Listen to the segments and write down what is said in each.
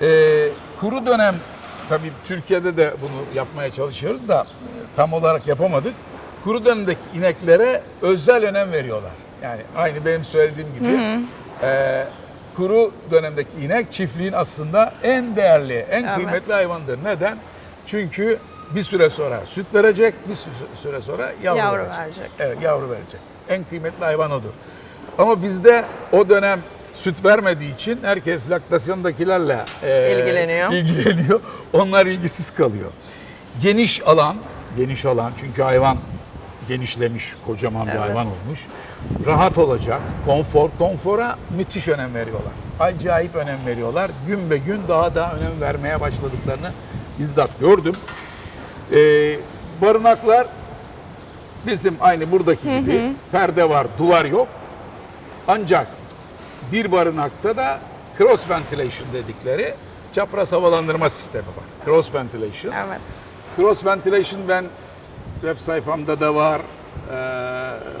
Ee, kuru dönem tabii Türkiye'de de bunu yapmaya çalışıyoruz da e, tam olarak yapamadık. Kuru dönemdeki ineklere özel önem veriyorlar. Yani aynı benim söylediğim gibi e, kuru dönemdeki inek çiftliğin aslında en değerli, en Evet. kıymetli hayvandır. Neden? Çünkü bir süre sonra süt verecek, bir sü- süre sonra yavru, Yavru verecek. verecek. Evet, yavru verecek. En kıymetli hayvan odur. Ama bizde o dönem süt vermediği için herkes laktasyondakilerle e, İlgileniyor. ilgileniyor. Onlar ilgisiz kalıyor. Geniş alan, geniş alan çünkü hayvan genişlemiş, kocaman bir Evet. hayvan olmuş. Rahat olacak, konfor, konfora müthiş önem veriyorlar. Acayip önem veriyorlar. Gün be gün daha da önem vermeye başladıklarını bizzat gördüm. Ee, barınaklar bizim aynı buradaki gibi perde var, duvar yok. Ancak bir barınakta da cross ventilation dedikleri çapraz havalandırma sistemi var. Cross ventilation. Evet. Cross ventilation ben web sayfamda da var. Ee,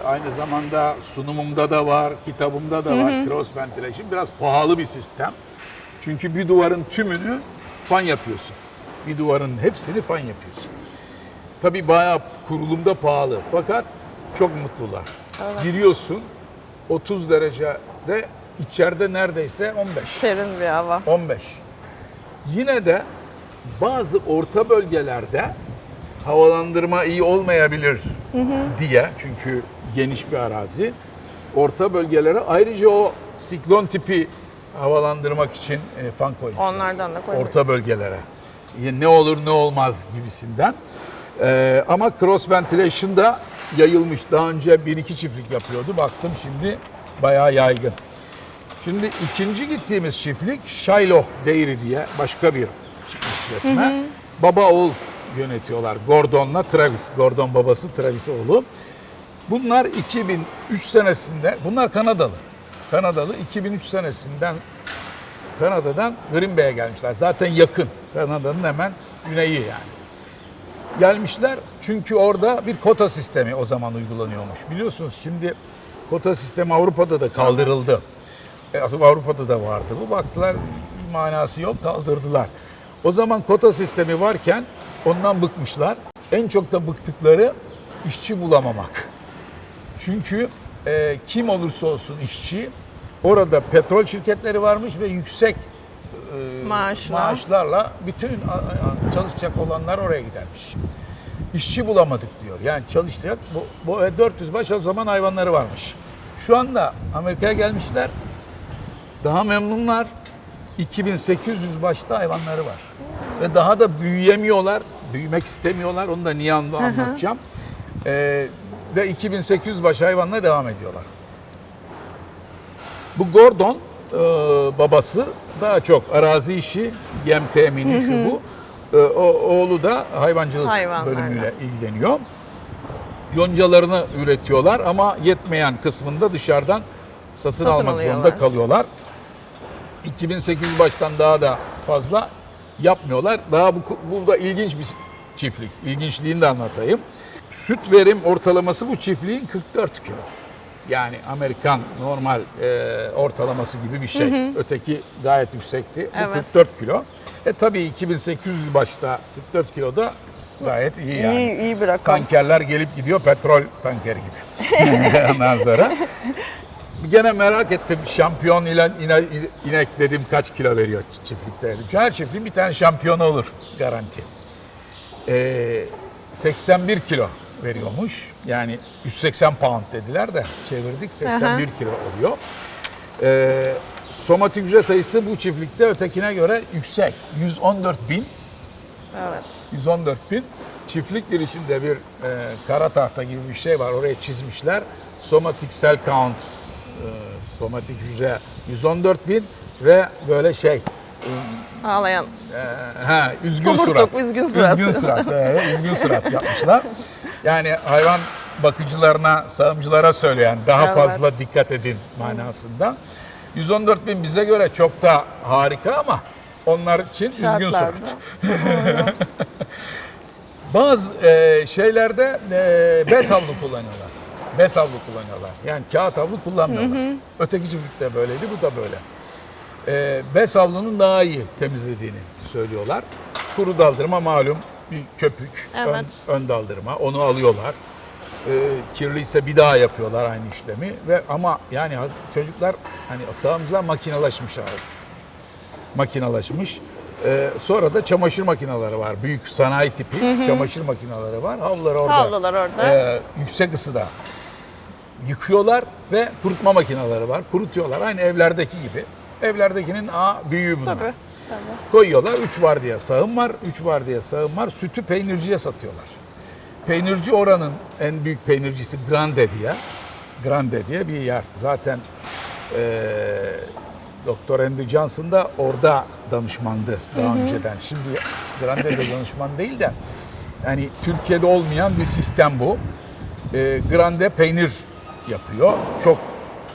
aynı zamanda sunumumda da var, kitabımda da var cross ventilation. Biraz pahalı bir sistem. Çünkü bir duvarın tümünü fan yapıyorsun. Bir duvarın hepsini fan yapıyorsun. Tabii bayağı kurulumda pahalı fakat çok mutlular. Giriyorsun 30 derecede içeride neredeyse 15. Serin bir hava. 15. Yine de bazı orta bölgelerde havalandırma iyi olmayabilir diye çünkü geniş bir arazi. Orta bölgelere ayrıca o siklon tipi havalandırmak için e, fan koymuşlar. Onlardan da koymuş. Orta bölgelere. Ya Ne olur ne olmaz gibisinden. Ee, ama cross ventilation da yayılmış. Daha önce bir iki çiftlik yapıyordu. Baktım şimdi bayağı yaygın. Şimdi ikinci gittiğimiz çiftlik Shiloh Dairy diye başka bir işletme. Baba oğul yönetiyorlar. Gordon'la Travis. Gordon babası, Travis oğlu. Bunlar 2003 senesinde, bunlar Kanadalı. Kanadalı 2003 senesinden Kanada'dan Green Bay'e gelmişler. Zaten yakın. Kanada'nın hemen güneyi yani. Gelmişler çünkü orada bir kota sistemi o zaman uygulanıyormuş. Biliyorsunuz şimdi kota sistemi Avrupa'da da kaldırıldı. E, aslında Avrupa'da da vardı bu. Baktılar bir manası yok kaldırdılar. O zaman kota sistemi varken ondan bıkmışlar. En çok da bıktıkları işçi bulamamak. Çünkü e, kim olursa olsun işçi orada petrol şirketleri varmış ve yüksek e, Maaşla. maaşlarla bütün a- a- çalışacak olanlar oraya gidermiş. İşçi bulamadık diyor. Yani çalışacak bu, bu e, 400 baş o zaman hayvanları varmış. Şu anda Amerika'ya gelmişler. Daha memnunlar. 2800 başta hayvanları var. Ve daha da büyüyemiyorlar. Büyümek istemiyorlar. Onu da niye anla- anlatacağım. Ee, ve 2800 baş hayvanla devam ediyorlar. Bu Gordon e, babası daha çok arazi işi, yem temini şu bu. E, o, oğlu da hayvancılık Hayvanlarla. bölümüyle ilgileniyor. Yoncalarını üretiyorlar ama yetmeyen kısmında dışarıdan satın, Satın almak alıyorlar. zorunda kalıyorlar. 2800 baştan daha da fazla yapmıyorlar. Daha bu, bu da ilginç bir çiftlik. İlginçliğini de anlatayım. Süt verim ortalaması bu çiftliğin 44 kilo. Yani Amerikan normal e, ortalaması gibi bir şey. Öteki gayet yüksekti. Bu Evet. 44 kilo. E tabii 2800 başta 44 kilo da gayet iyi yani. İyi, iyi bir rakam. Tankerler gelip gidiyor petrol tankeri gibi. Ondan sonra. Gene merak ettim şampiyon ile ine- inek dedim kaç kilo veriyor çi- çiftlikte dedim. Her çiftliğin bir tane şampiyonu olur garanti. Ee, 81 kilo veriyormuş. Yani 180 pound dediler de çevirdik 81 Aha. kilo oluyor. Ee, somatik hücre sayısı bu çiftlikte ötekine göre yüksek. 114 bin. Evet. 114 bin. Çiftlik girişinde bir e, kara tahta gibi bir şey var. Oraya çizmişler. Somatic cell count, somatik hücre 114 bin ve böyle şey, Ağlayan. e, ha, üzgün Somurtuk, surat. üzgün surat. Üzgün surat, evet, üzgün surat yapmışlar. Yani hayvan bakıcılarına, sağımcılara söyleyen daha Evet. fazla dikkat edin manasında. 114 bin bize göre çok da harika ama onlar için üzgün Şartlarda. surat. Bazı e, şeylerde e, bez havlu kullanıyorlar. Bez havlu kullanıyorlar. Yani kağıt havlu kullanmıyorlar. Öteki çiftlikte böyleydi, bu da böyle. e, bez havlunun daha iyi temizlediğini söylüyorlar. Kuru daldırma malum bir köpük, ön, Evet. ön daldırma onu alıyorlar. E, kirliyse bir daha yapıyorlar aynı işlemi ve ama yani çocuklar hani sağımızlar makinalaşmış abi makinalaşmış. Ee, sonra da çamaşır makineleri var. Büyük sanayi tipi çamaşır makineleri var. Havluları orada. Havlular orada. Ee, yüksek ısıda yıkıyorlar ve kurutma makineleri var. Kurutuyorlar. Aynı evlerdeki gibi. Evlerdekinin A büyüğü bunlar. Tabii. Tabii. Koyuyorlar. 3 var diye sağım var. 3 var diye sağım var. Sütü peynirciye satıyorlar. Peynirci oranın en büyük peynircisi Grande diye. Grande diye bir yer. Zaten eee Doktor Andy Johnson da orada danışmandı daha önceden. Şimdi Grande'de danışman değil de yani Türkiye'de olmayan bir sistem bu. Eee Grande peynir yapıyor. Çok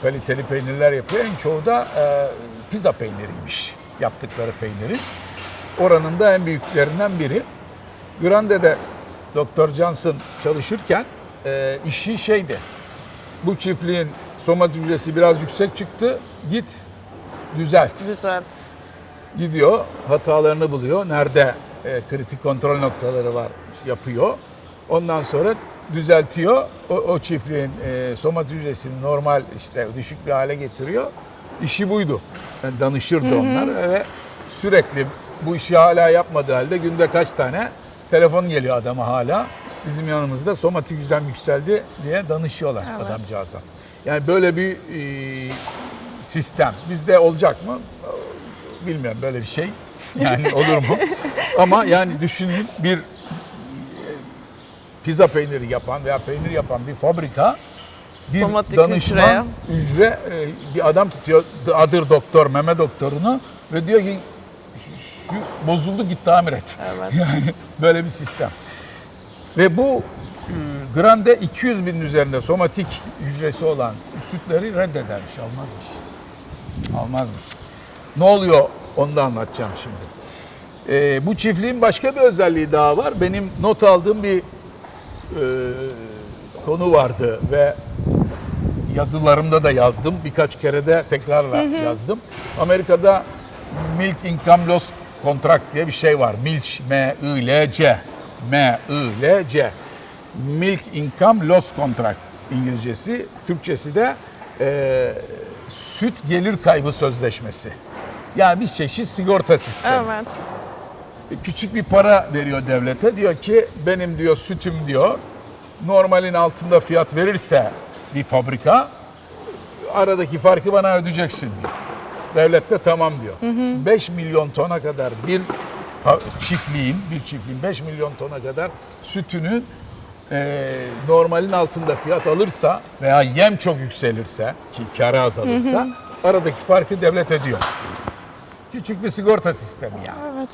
kaliteli peynirler yapıyor. En çoğu da eee, pizza peyniriymiş yaptıkları peynirin. Oranın da en büyüklerinden biri. Grande'de Doktor Johnson çalışırken eee, işi şeydi. Bu çiftliğin somat hücresi biraz yüksek çıktı. Git düzelt. Düzelt. Gidiyor hatalarını buluyor. Nerede e, kritik kontrol noktaları var yapıyor. Ondan sonra düzeltiyor. O, o çiftliğin e, somat hücresini normal işte düşük bir hale getiriyor. İşi buydu. Yani danışırdı onlar ve sürekli bu işi hala yapmadığı halde günde kaç tane telefon geliyor adama hala. Bizim yanımızda somatik hücrem yükseldi diye danışıyorlar Evet. adamcağıza. Yani böyle bir e, sistem. Bizde olacak mı? Bilmiyorum böyle bir şey. Yani olur mu? Ama yani düşünün bir pizza peyniri yapan veya peynir yapan bir fabrika bir Somatik danışman hücreye. hücre e, bir adam tutuyor adır doktor meme doktorunu ve diyor ki şu, bozuldu git tamir et. Evet. Yani böyle bir sistem. Ve bu e, Grande 200 binin üzerinde somatik hücresi olan sütleri reddedermiş, almazmış. Almazmış. Ne oluyor onu da anlatacağım şimdi. E, bu çiftliğin başka bir özelliği daha var. Benim not aldığım bir konu vardı ve yazılarımda da yazdım. Birkaç kere de tekrarla yazdım. Amerika'da Milk Income Loss Contract diye bir şey var. Milch, M-I-L-C. M-I-L-C. Milk Income Loss Contract İngilizcesi. Türkçesi de e, süt gelir kaybı sözleşmesi. Yani bir çeşit sigorta sistemi Evet. Küçük bir para veriyor devlete. Diyor ki benim diyor sütüm diyor normalin altında fiyat verirse bir fabrika aradaki farkı bana ödeyeceksin diyor. Devlet de tamam diyor. 5 milyon tona kadar bir çiftliğin, bir çiftliğin 5 milyon tona kadar sütünün e, normalin altında fiyat alırsa veya yem çok yükselirse ki karı azalırsa aradaki farkı devlet ediyor. Küçük bir sigorta sistemi yani. Evet.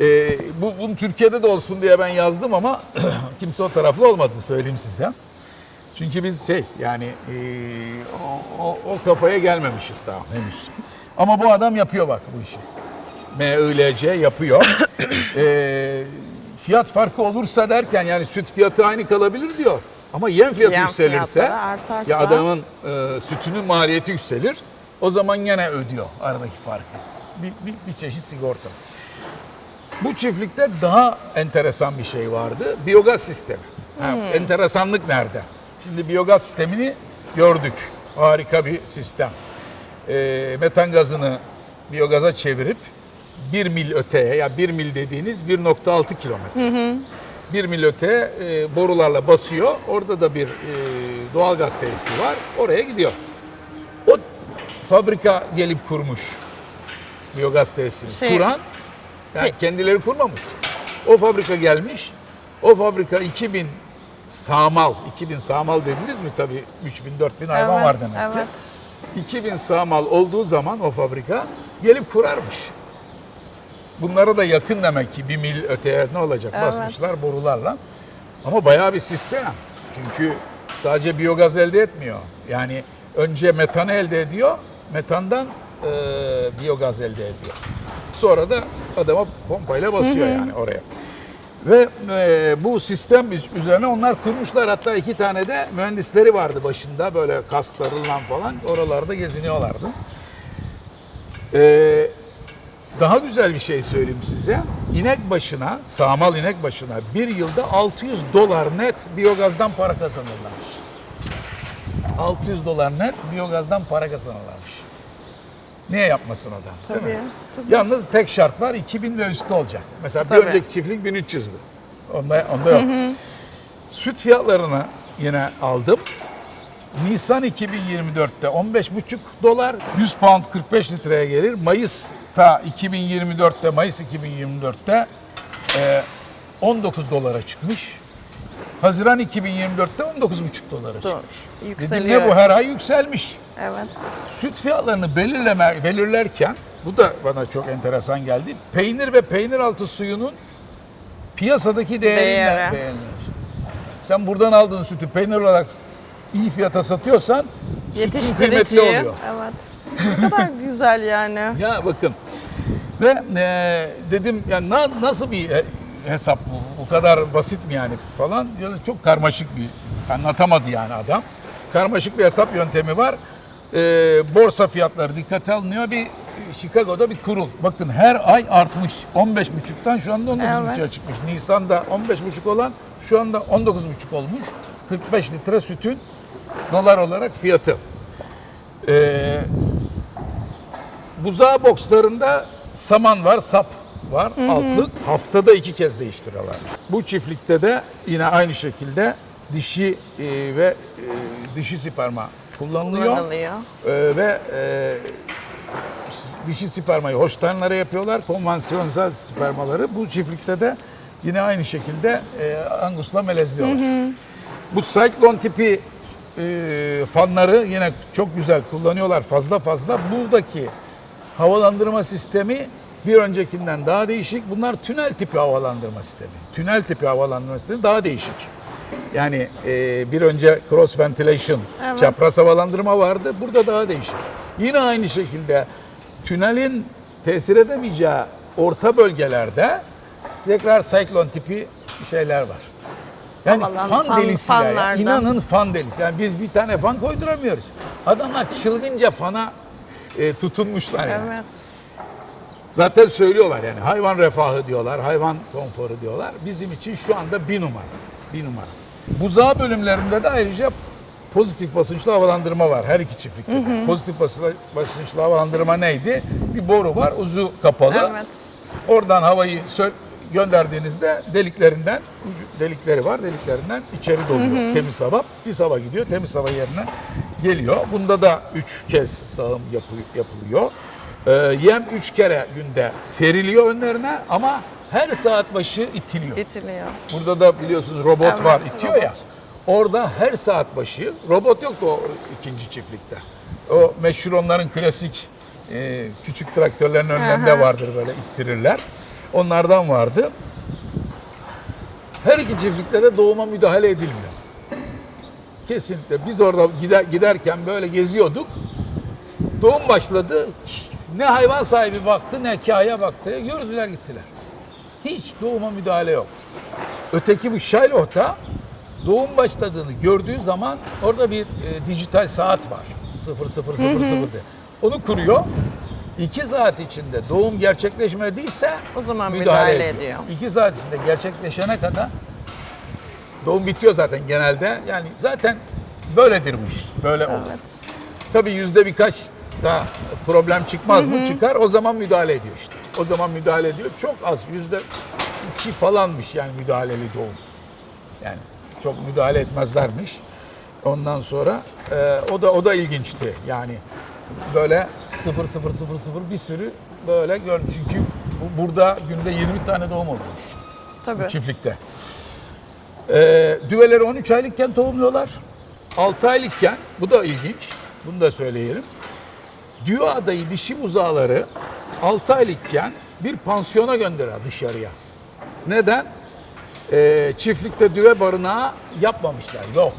Ee, bu bunu Türkiye'de de olsun diye ben yazdım ama kimse o taraflı olmadı söyleyeyim size. Çünkü biz şey yani ee, o, o, o kafaya gelmemişiz daha henüz. Ama bu adam yapıyor bak bu işi. MILC yapıyor. Ee, fiyat farkı olursa derken yani süt fiyatı aynı kalabilir diyor. Ama yem fiyatı Yem yükselirse artarsa- ya adamın e, sütünün maliyeti yükselir. O zaman gene ödüyor aradaki farkı. Bir, bir, bir çeşit sigorta. Bu çiftlikte daha enteresan bir şey vardı. Biyogaz sistemi. Ha, enteresanlık nerede? Şimdi biyogaz sistemini gördük. Harika bir sistem. Ee, metan gazını biyogaza çevirip 1 mil öteye ya 1 mil dediğiniz 1.6 kilometre. 1 mil öteye e, borularla basıyor. Orada da bir e, doğalgaz tesisi var. Oraya gidiyor. O fabrika gelip kurmuş biyogaz tesisini. Şey- Kuran yani kendileri kurmamış. O fabrika gelmiş. O fabrika 2000 sağmal, 2000 sağmal dediniz mi tabii 3000 4000 hayvan evet. var demek ki. Evet. 2000 sağmal olduğu zaman o fabrika gelip kurarmış. Bunlara da yakın demek ki bir mil öteye ne olacak Evet. basmışlar borularla. Ama bayağı bir sistem. Çünkü sadece biyogaz elde etmiyor. Yani önce metanı elde ediyor, metandan e, biyogaz elde ediyor. Sonra da adama pompayla basıyor yani oraya. Ve e, bu sistem üz- üzerine onlar kurmuşlar. Hatta iki tane de mühendisleri vardı başında böyle kaslarından falan. Oralarda geziniyorlardı. Ee, daha güzel bir şey söyleyeyim size. İnek başına, sağmal inek başına bir yılda 600 dolar net biyogazdan para kazanırlarmış. 600 dolar net biyogazdan para kazanırlarmış. Niye yapmasın adam? değil mi? Tabii, Yalnız tek şart var 2000 ve üstü olacak. Mesela bir Tabii. önceki çiftlik 1300 lira. Onda, onda yok. Süt fiyatlarını yine aldım. Nisan 2024'te 15,5 dolar, 100 pound 45 litreye gelir. Mayıs'ta 2024'te, Mayıs 2024'te e, 19 dolara çıkmış. Haziran 2024'te 19,5 dolara Dur. çıkmış. Dedim ne bu her ay yükselmiş. Evet. Süt fiyatlarını belirleme, belirlerken bu da bana çok enteresan geldi. Peynir ve peynir altı suyunun piyasadaki değeriyle Değeri. beğenilir. Sen buradan aldığın sütü peynir olarak iyi fiyata satıyorsan sütün kıymetli oluyor. Evet. Ne kadar güzel yani. Ya bakın ve e, dedim ya na- nasıl bir e, hesap bu? Bu kadar basit mi yani falan? Yani çok karmaşık bir anlatamadı yani adam. Karmaşık bir hesap yöntemi var. E, borsa fiyatları dikkate alınıyor. Bir Chicago'da bir kurul. Bakın her ay artmış. 15,5'tan şu anda 19,5'a Evet. çıkmış. Nisan'da 15,5 olan şu anda 19,5 olmuş. 45 litre sütün dolar olarak fiyatı. Ee, buzağı bokslarında saman var, sap var, altlık. Haftada iki kez değiştiriyorlarmış. Bu çiftlikte de yine aynı şekilde dişi e, ve e, dişi sperma kullanılıyor. Kullanılıyor. E, ve e, dişi spermayı Holstein'lara yapıyorlar. Konvansiyonsel spermaları. Bu çiftlikte de yine aynı şekilde e, Angus'la melezliyorlar. Bu Cyclone tipi e, fanları yine çok güzel kullanıyorlar fazla fazla. Buradaki havalandırma sistemi bir öncekinden daha değişik. Bunlar tünel tipi havalandırma sistemi. Tünel tipi havalandırma sistemi daha değişik. Yani e, bir önce cross ventilation, Evet. çapraz havalandırma vardı. Burada daha değişik. Yine aynı şekilde tünelin tesir edemeyeceği orta bölgelerde tekrar cyclone tipi şeyler var. Yani Havalan- fan, fan- delisiler ya. fanlardan. İnanın fan delisi. Yani biz bir tane fan koyduramıyoruz. Adamlar çılgınca fana e, tutunmuşlar yani. Evet. Zaten söylüyorlar yani hayvan refahı diyorlar, hayvan konforu diyorlar. Bizim için şu anda bir numara. Bir numara. Buzağı bölümlerinde de ayrıca pozitif basınçlı havalandırma var her iki çiftlikte. de. Pozitif basınçlı, basınçlı havalandırma neydi? Bir boru var, uzu kapalı. Evet. Oradan havayı gönderdiğinizde deliklerinden, delikleri var, deliklerinden içeri doluyor. Temiz hava, pis hava gidiyor, temiz hava yerine geliyor. Bunda da üç kez sağım yapı- yapılıyor. Ee, yem üç kere günde seriliyor önlerine ama her saat başı itiliyor. İtiliyor. Burada da biliyorsunuz robot Evet, var, itiyor robot. ya. Orada her saat başı, robot yoktu o ikinci çiftlikte. O meşhur onların klasik e, küçük traktörlerin önlerinde vardır böyle ittirirler. Onlardan vardı. Her iki çiftlikte de doğuma müdahale edilmiyor. Kesinlikle. Biz orada gider, giderken böyle geziyorduk. Doğum başladı. Ne hayvan sahibi baktı ne kaya baktı. Gördüler gittiler. Hiç doğuma müdahale yok. Öteki bu Şayloh'ta doğum başladığını gördüğü zaman orada bir e, dijital saat var. 0000 diye. Onu kuruyor. İki saat içinde doğum gerçekleşmediyse O zaman müdahale ediyor. İki saat içinde gerçekleşene kadar doğum bitiyor zaten genelde. Yani zaten böyledir bu iş. Böyle olur. Evet. Tabii yüzde birkaç da problem çıkmaz mı? Çıkar. O zaman müdahale ediyor işte. O zaman müdahale ediyor. Çok az. Yüzde iki falanmış yani müdahaleli doğum. Yani çok müdahale etmezlermiş. Ondan sonra e, o da o da ilginçti. Yani böyle sıfır sıfır sıfır sıfır bir sürü böyle gör. Çünkü bu, burada günde 20 tane doğum oluyormuş Tabii. çiftlikte. Ee, düveleri 13 aylıkken tohumluyorlar. 6 aylıkken, bu da ilginç, bunu da söyleyelim. Düve adayı dişi buzağları 6 aylıkken bir pansiyona gönderiyor dışarıya. Neden? Ee, çiftlikte düve barınağı yapmamışlar, yok.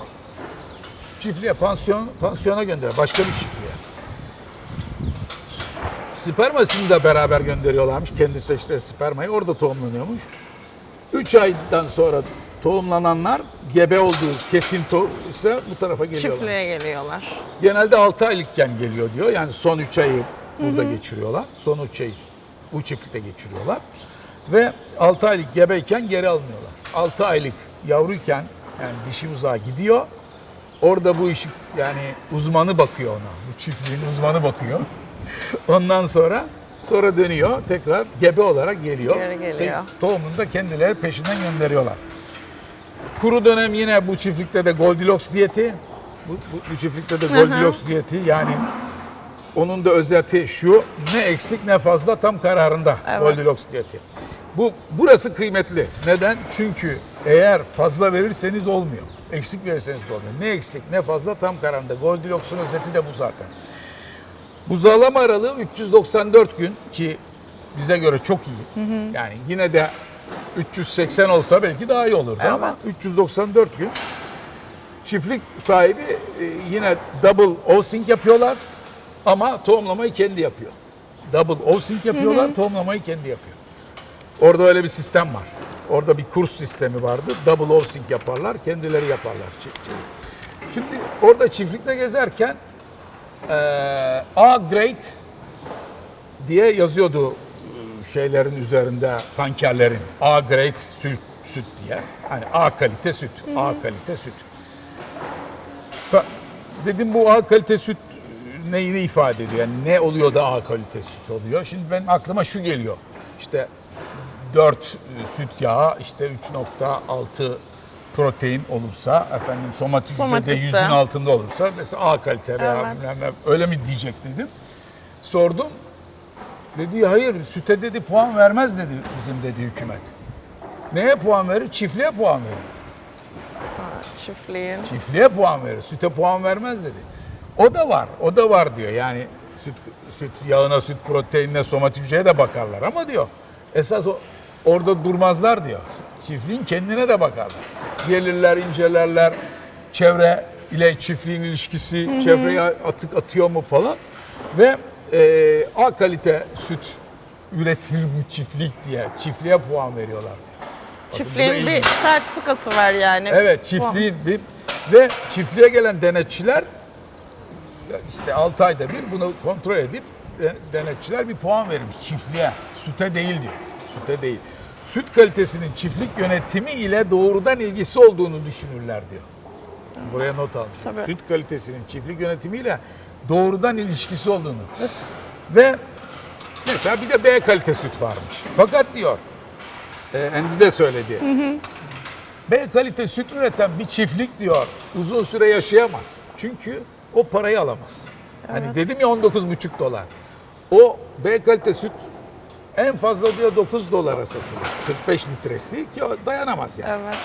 Çiftliğe, pansiyon, pansiyona gönderiyor, başka bir çiftliğe. Spermasını da beraber gönderiyorlarmış. Kendi seçtiği spermayı orada tohumlanıyormuş. 3 aydan sonra tohumlananlar gebe olduğu kesin ise bu tarafa geliyorlar. Çiftliğe geliyorlar. Genelde 6 aylıkken geliyor diyor. Yani son 3 ayı burada geçiriyorlar. Sonu şey bu çiftlikte geçiriyorlar. Ve 6 aylık gebeyken geri almıyorlar. 6 aylık yavruyken yani dişi uzağa gidiyor. Orada bu işi yani uzmanı bakıyor ona. Bu çiftliğin uzmanı bakıyor. Ondan sonra sonra dönüyor tekrar gebe olarak geliyor. Geliyor. Tohumunu da kendileri peşinden gönderiyorlar. Kuru dönem yine bu çiftlikte de Goldilocks diyeti. Bu, bu, bu çiftlikte de Goldilocks diyeti yani onun da özeti şu ne eksik ne fazla tam kararında Evet. Goldilocks diyeti. Bu burası kıymetli. Neden? Çünkü eğer fazla verirseniz olmuyor. Eksik verirseniz de olmuyor. Ne eksik ne fazla tam kararında. Goldilocks'un özeti de bu zaten. Buzağlama aralığı 394 gün ki bize göre çok iyi. Yani yine de 380 olsa belki daha iyi olurdu ama 394 gün. Çiftlik sahibi e, yine double ovsing yapıyorlar ama tohumlamayı kendi yapıyor. Double ovsing yapıyorlar, tohumlamayı kendi yapıyor. Orada öyle bir sistem var. Orada bir kurs sistemi vardı. Double ovsing yaparlar, kendileri yaparlar. Şimdi orada çiftlikte gezerken eee, A grade diye yazıyordu e, şeylerin üzerinde tankerlerin A grade süt, süt diye. Hani A kalite süt, A kalite süt. Ben dedim bu A kalite süt neyini ifade ediyor? Yani ne oluyor da A kalite süt oluyor? Şimdi benim aklıma şu geliyor. İşte 4 süt yağı, işte 3.6 protein olursa, efendim somatik yüzde yüzün altında olursa mesela A kalite veya Evet. öyle mi diyecek dedim. Sordum. Dedi hayır süte dedi puan vermez dedi bizim dedi hükümet. Neye puan verir? Çiftliğe puan verir. Ha, çiftliğin. Çiftliğe puan verir. Süte puan vermez dedi. O da var. O da var diyor. Yani süt süt yağına, süt proteinine, somatik hücreye de bakarlar ama diyor. Esas o, orada durmazlar diyor. Çiftliğin kendine de bakarlar. Gelirler, incelerler. Çevre ile çiftliğin ilişkisi, çevreye atık atıyor mu falan. Ve e, A kalite süt üretir bu çiftlik diye çiftliğe puan veriyorlar. Bakın Çiftliğin bir sertifikası var yani. Evet çiftliğin bir ve çiftliğe gelen denetçiler işte 6 ayda bir bunu kontrol edip de- denetçiler bir puan vermiş çiftliğe. Süte değil diyor. Süte değil. Süt kalitesinin çiftlik yönetimi ile doğrudan ilgisi olduğunu düşünürler diyor. Buraya not. Tabii. Süt kalitesinin çiftlik yönetimiyle doğrudan ilişkisi olduğunu. Ve mesela bir de B kalite süt varmış. Fakat diyor, e, Endi de söyledi. B kalite süt üreten bir çiftlik diyor uzun süre yaşayamaz. Çünkü o parayı alamaz. Hani dedim ya 19,5 dolar. O B kalite süt en fazla diyor 9 dolara satılır. 45 litresi ki o dayanamaz yani. Evet.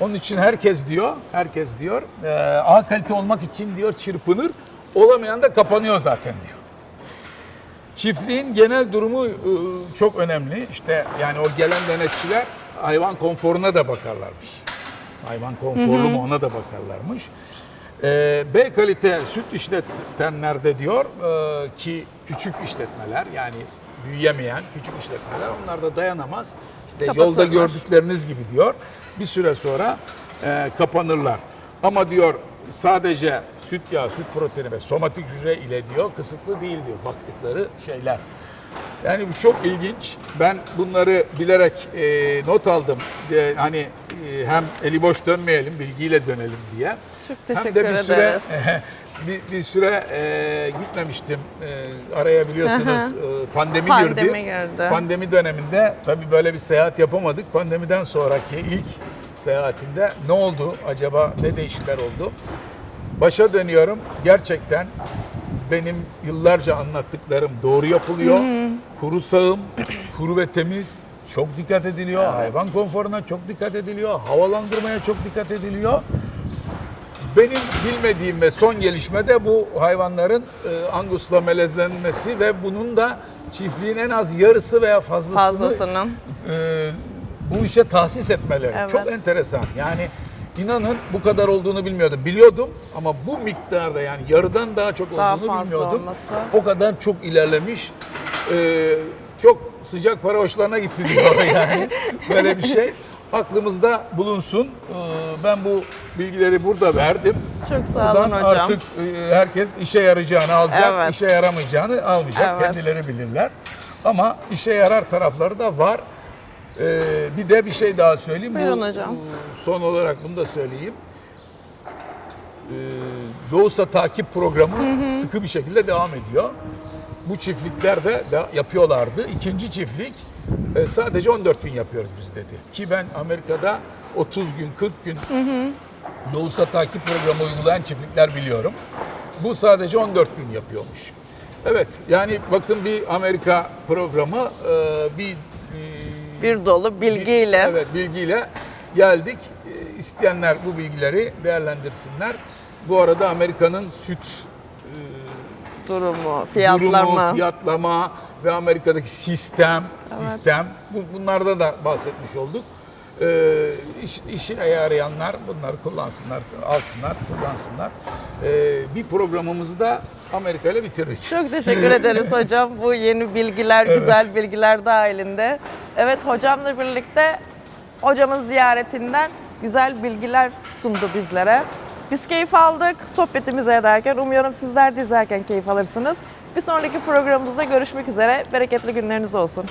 Onun için herkes diyor, herkes diyor e, A kalite olmak için diyor çırpınır. Olamayan da kapanıyor zaten diyor. Çiftliğin genel durumu e, çok önemli. İşte yani o gelen denetçiler hayvan konforuna da bakarlarmış. Hayvan konforlu mu ona da bakarlarmış. E, B kalite süt işletenlerde diyor e, ki küçük işletmeler yani büyüyemeyen küçük işletmeler onlar da dayanamaz. İşte yolda gördükleriniz gibi diyor bir süre sonra e, kapanırlar. Ama diyor sadece süt yağı, süt proteini ve somatik hücre ile diyor kısıtlı değil diyor baktıkları şeyler. Yani bu çok ilginç. Ben bunları bilerek e, not aldım. E, hani e, hem eli boş dönmeyelim, bilgiyle dönelim diye. Çok hem teşekkür de bir süre bir, bir süre e, gitmemiştim. E, araya biliyorsunuz e, pandemi, Pandemi girdi. girdi. Pandemi döneminde tabii böyle bir seyahat yapamadık. Pandemiden sonraki ilk seyahatimde ne oldu acaba ne değişiklikler oldu? Başa dönüyorum. Gerçekten benim yıllarca anlattıklarım doğru yapılıyor. Kuru sağım, kuru ve temiz çok dikkat ediliyor. Hayvan konforuna çok dikkat ediliyor. Havalandırmaya çok dikkat ediliyor. Benim bilmediğim ve son gelişme de bu hayvanların e, angusla melezlenmesi ve bunun da çiftliğin en az yarısı veya fazlasını Fazlasının. e, bu işe tahsis etmeleri. Evet. Çok enteresan. Yani inanın bu kadar olduğunu bilmiyordum. Biliyordum ama bu miktarda yani yarıdan daha çok Daha olduğunu bilmiyordum. olması. O kadar çok ilerlemiş. E, çok sıcak para hoşlarına gitti diyor yani. Böyle bir şey. aklımızda bulunsun. Ee, Ben bu bilgileri burada verdim. Çok sağ olun Buradan hocam. artık e, herkes işe yarayacağını alacak, Evet. işe yaramayacağını almayacak. Evet. Kendileri bilirler. Ama işe yarar tarafları da var. Ee, bir de bir şey daha söyleyeyim. Buyurun Bu, hocam. e, Son olarak bunu da söyleyeyim. Ee, Doğusa takip programı sıkı bir şekilde devam ediyor. Bu çiftlikler de, de yapıyorlardı. İkinci çiftlik e, sadece 14 gün yapıyoruz biz dedi. Ki ben Amerika'da 30 gün, 40 gün Doğusa takip programı uygulayan çiftlikler biliyorum. Bu sadece 14 gün yapıyormuş. Evet yani bakın bir Amerika programı e, bir Bir dolu bilgiyle. Evet bilgiyle geldik. E, İsteyenler bu bilgileri değerlendirsinler. Bu arada Amerika'nın süt Durumu, fiyatlama. durumu, fiyatlama ve Amerika'daki sistem, sistem bu, bunlarda da bahsetmiş olduk. Ee, iş, işe yarayanlar bunları kullansınlar, alsınlar, kullansınlar. Ee, bir programımızı da Amerika ile bitirdik. Çok teşekkür ederiz hocam bu yeni bilgiler, Evet. güzel bilgiler dahilinde. Evet hocamla birlikte hocamın ziyaretinden güzel bilgiler sundu bizlere. Biz keyif aldık sohbetimizi ederken. Umuyorum sizler de izlerken keyif alırsınız. Bir sonraki programımızda görüşmek üzere. Bereketli günleriniz olsun.